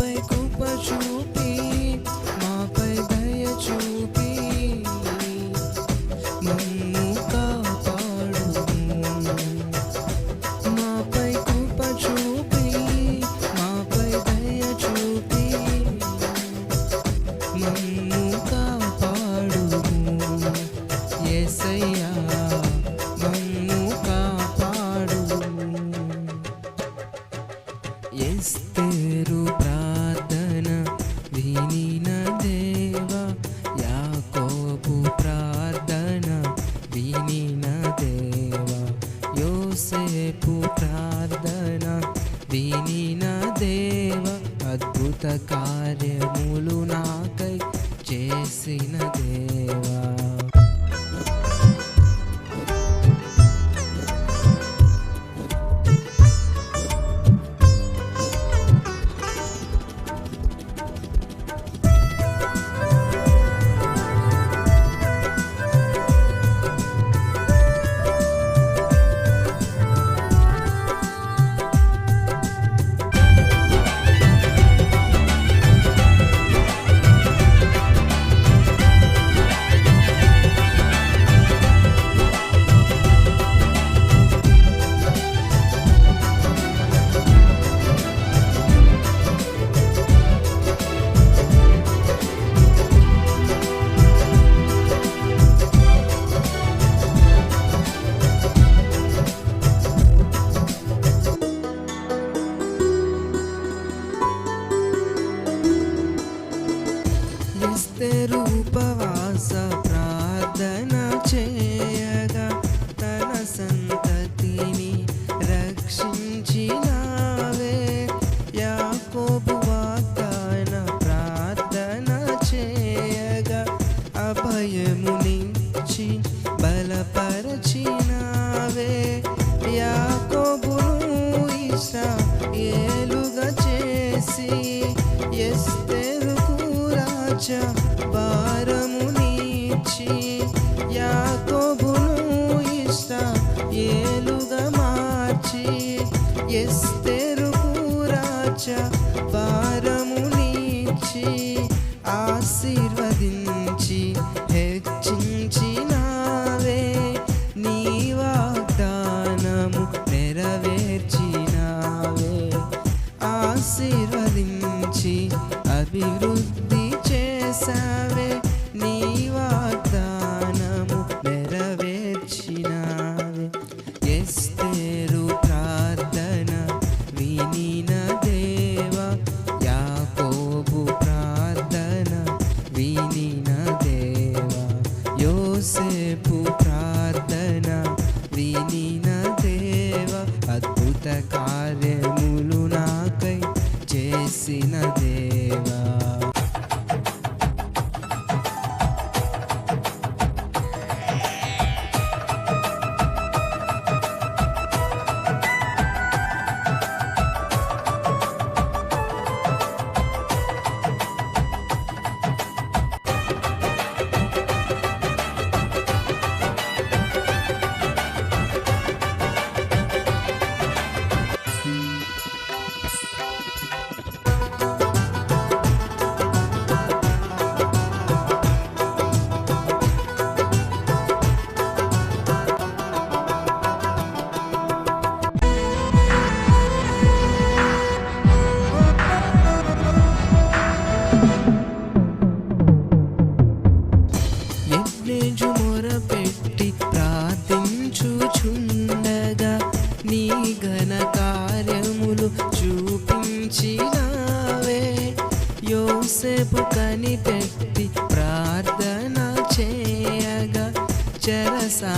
away. సేపు ప్రార్థన? దీని నా దేవ అద్భుత కార్యములు నాకై చేసిన దేవా.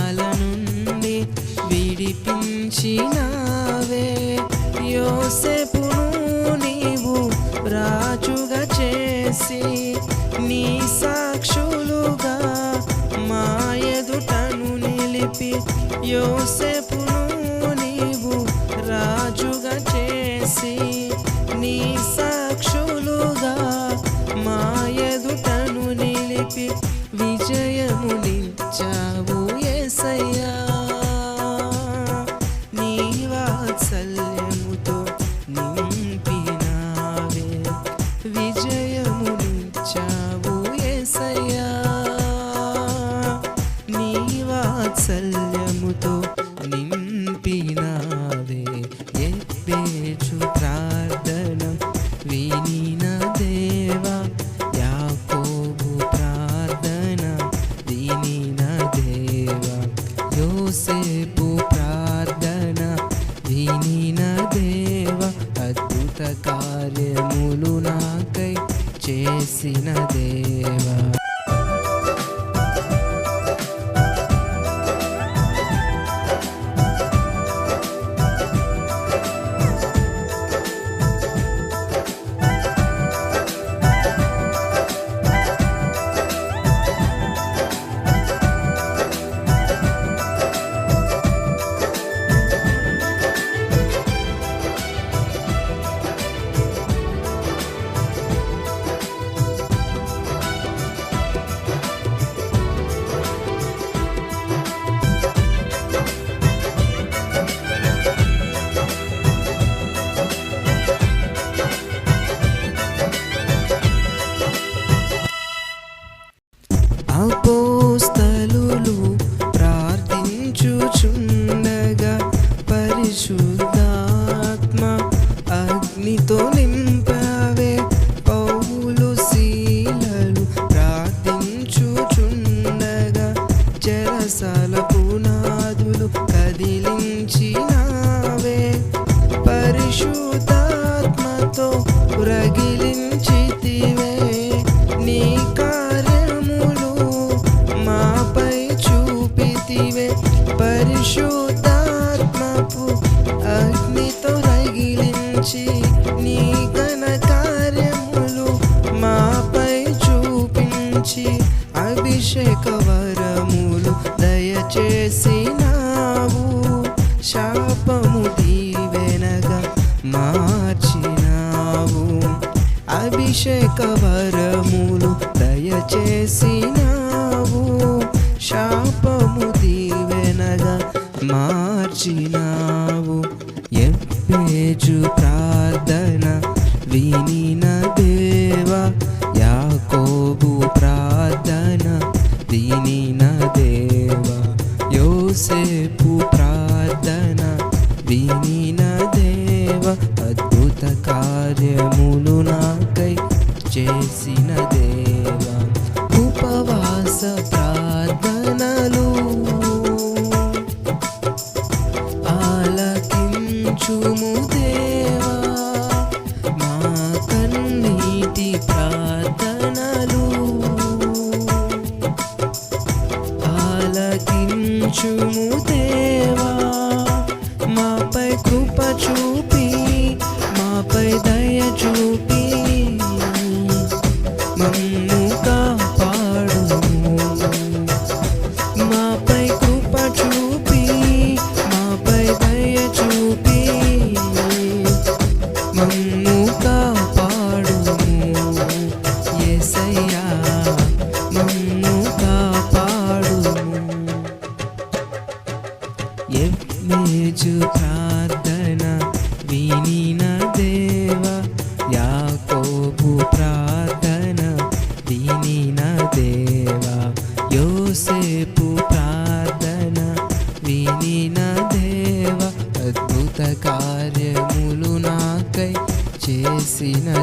పాపాల నుండి విడిపించినావే. యోసేపును నీవు రాజుగా చేసి నీ సాక్షులుగా మా ఎదుటను నిలిపి యోసేపును నీవు రాజుగా చేసి యోసేపు ప్రార్థన వినిన దేవ అద్భుత కార్యములు నాకై చేసిన దేవా. అభిషేక వరములు దయచేసినావు. శాపము దీవెనగా మార్చినావు. అభిషేక వరములు దయచేసినావు. శాపము దీవెనగా మార్చినావు. ఎప్పేజు ప్రార్థన వినిన దేవా యోసేపు ప్రార్థన వినిన దేవ అద్భుత కార్యములు నాకై చేసి ఆలకించుము దేవా ప్రార్థన ప్రార్థన నా దేవ. యోసేపు ప్రార్థన వినిన దేవ. అద్భుత కార్యములు నాకై చేసిన